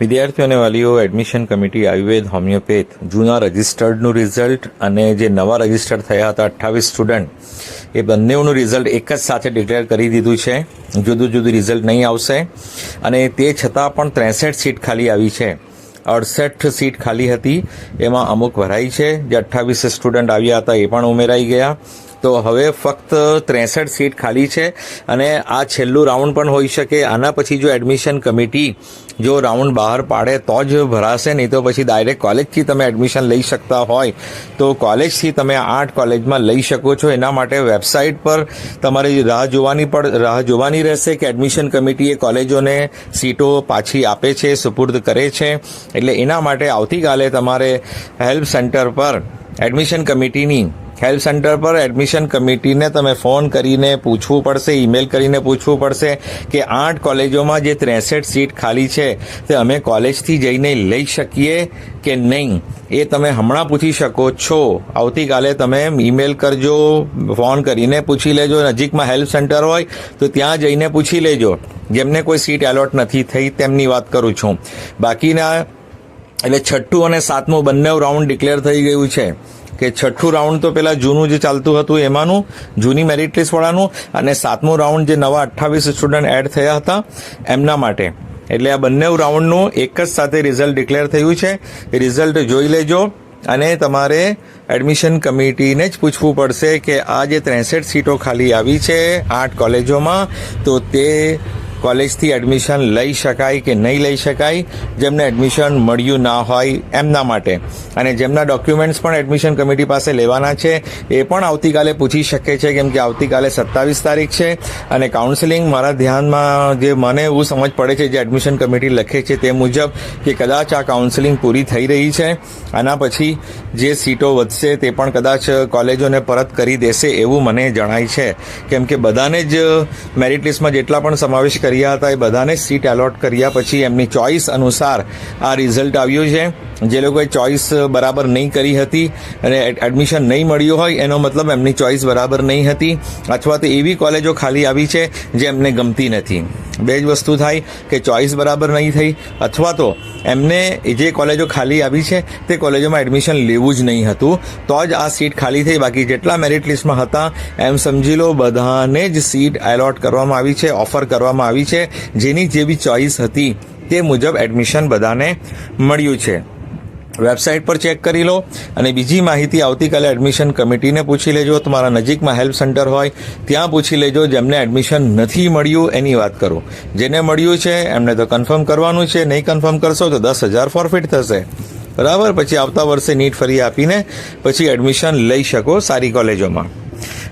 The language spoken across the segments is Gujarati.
વિદ્યાર્થીઓ અને વાલીઓ એડમિશન કમિટી આયુર્વેદ હોમિયોપેથ જૂના રજિસ્ટર્ડનું રિઝલ્ટ અને જે નવા રજિસ્ટર્ડ થયા હતા, અઠ્ઠાવીસ સ્ટુડન્ટ એ બંનેનું રિઝલ્ટ એક જ સાથે ડિક્લેર કરી દીધું છે. જુદું જુદું રિઝલ્ટ નહીં આવશે. અને તે છતાં પણ ત્રેસઠ સીટ ખાલી આવી છે. અડસઠ સીટ ખાલી હતી. એમાં અમુક ભરાઈ છે. જે અઠ્ઠાવીસ સ્ટુડન્ટ આવ્યા હતા એ પણ ઉમેરાઈ ગયા. તો હવે ફક્ત ત્રેસઠ સીટ ખાલી છે અને આ છેલ્લું રાઉન્ડ પણ હોઈ શકે. આના પછી જો એડમિશન કમિટી જો રાઉન્ડ બહાર પાડે તો જ ભરાશે, નહીં તો પછી ડાયરેક્ટ કોલેજથી તમે એડમિશન લઈ શકતા હોય. તો કોલેજથી તમે આઠ કોલેજમાં લઈ શકો છો. એના માટે વેબસાઇટ પર તમારે રાહ જોવાની પણ રાહ જોવાની રહેશે કે એડમિશન કમિટી એ કોલેજોને સીટો પાછી આપે છે, સુપુર્દ કરે છે. એટલે એના માટે આવતીકાલે તમારે હેલ્પ સેન્ટર પર એડમિશન કમિટીની હેલ્પ સેન્ટર પર એડમિશન કમિટીને તમે ફોન કરીને પૂછવું પડશે, ઈમેલ કરીને પૂછવું પડશે કે આઠ કોલેજોમાં જે ત્રેસઠ સીટ ખાલી છે, તે અમે કોલેજથી જઈને લઈ શકીએ કે નહીં? એ તમે હમણાં પૂછી શકો છો. આવતીકાલે તમે ઈમેલ કરજો, ફોન કરીને પૂછી લેજો. નજીકમાં હેલ્પ સેન્ટર હોય તો ત્યાં જઈને પૂછી લેજો. જેમને કોઈ સીટ એલોટ નથી થઈ તેમની વાત કરું છું. બાકીના, એટલે છઠ્ઠું અને સાતમું બંને રાઉન્ડ ડિક્લેર થઈ ગયું છે. કે છઠ્ઠું રાઉન્ડ તો પેલા જૂનું જે ચાલતું હતું એમાંનું, જૂની મેરિટ લિસ્ટ વાળાનું અને સાતમું રાઉન્ડ જે નવા અઠ્ઠાવીસ સ્ટુડન્ટ એડ થયા હતા એમના માટે. એટલે આ બંને રાઉન્ડનું એક જ સાથે રિઝલ્ટ ડિક્લેર થયું છે. એ રિઝલ્ટ જોઈ લેજો અને તમારે એડમિશન કમિટીને જ પૂછવું પડશે કે આ જે ત્રેસઠ સીટો ખાલી આવી છે આઠ કોલેજોમાં, તો તે કોલેજથી એડમિશન લઈ શકાય કે નહીં લઈ શકાય, જેમને એડમિશન મળ્યું ના હોય એમના માટે. અને જેમના ડોક્યુમેન્ટ્સ પણ એડમિશન કમિટી પાસે લેવાના છે, એ પણ આવતીકાલે પૂછી શકે છે, કેમ કે આવતીકાલે સત્તાવીસ તારીખ છે. અને કાઉન્સેલિંગ મારા ધ્યાનમાં જે મને એવું સમજ પડે છે, જે એડમિશન કમિટી લખે છે, તે મુજબ કે કદાચ આ કાઉન્સેલિંગ પૂરી થઈ રહી છે. આના પછી જે સીટો વધશે તે પણ કદાચ કોલેજોને પરત કરી દેશે એવું મને જણાય છે. કેમ કે બધાને જ મેરિટ લિસ્ટમાં જેટલા પણ સમાવેશ કર્યા હતા એ બધાને સીટ એલોટ કર્યા પછી એમની ચોઇસ અનુસાર આ રિઝલ્ટ આવ્યું છે. જે લોકોએ ચોઇસ બરાબર નહીં કરી હતી અને એડમિશન નહીં મળ્યું હોય, એનો મતલબ એમની ચોઇસ બરાબર નહીં હતી અથવા તો એવી કોલેજો ખાલી આવી છે જે એમને ગમતી નથી. બે જ વસ્તુ થાય કે ચોઇસ બરાબર નહીં થઈ અથવા તો એમને જે કોલેજો ખાલી આવી છે તે કોલેજોમાં એડમિશન લેવું જ નહીં હતું. તો જ આ સીટ ખાલી થઈ. બાકી જેટલા મેરિટ લિસ્ટમાં હતા, એમ સમજી લો, બધાને જ સીટ એલોટ કરવામાં આવી છે ઓફર કરવામાં આવી છે, જેની જેવી ચોઇસ હતી તે મુજબ એડમિશન બધાને મળ્યું છે. વેબસાઇટ પર ચેક કરી લો અને બીજી માહિતી આવતીકાલે એડમિશન કમિટીને પૂછી લેજો. તમારા નજીકમાં હેલ્પ સેન્ટર હોય, ત્યાં પૂછી લેજો જેમને એડમિશન નથી મળ્યું એની વાત કરું. જેને મળ્યું છે, એમને તો કન્ફર્મ કરવાનું છે, નહીં કન્ફર્મ કરશો તો દસ હજાર ફોરફિટ થશે. બરાબર? પછી આવતા વર્ષે નીટ ફરી આપીને પછી એડમિશન લઈ શકો સારી કોલેજોમાં.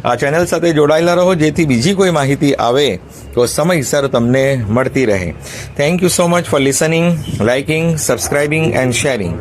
આ ચેનલ સાથે જોડાયેલા રહો. જેથી બીજી કોઈ માહિતી આવે તો સમયસર તમને મળતી રહે. Thank you so much for listening liking subscribing and sharing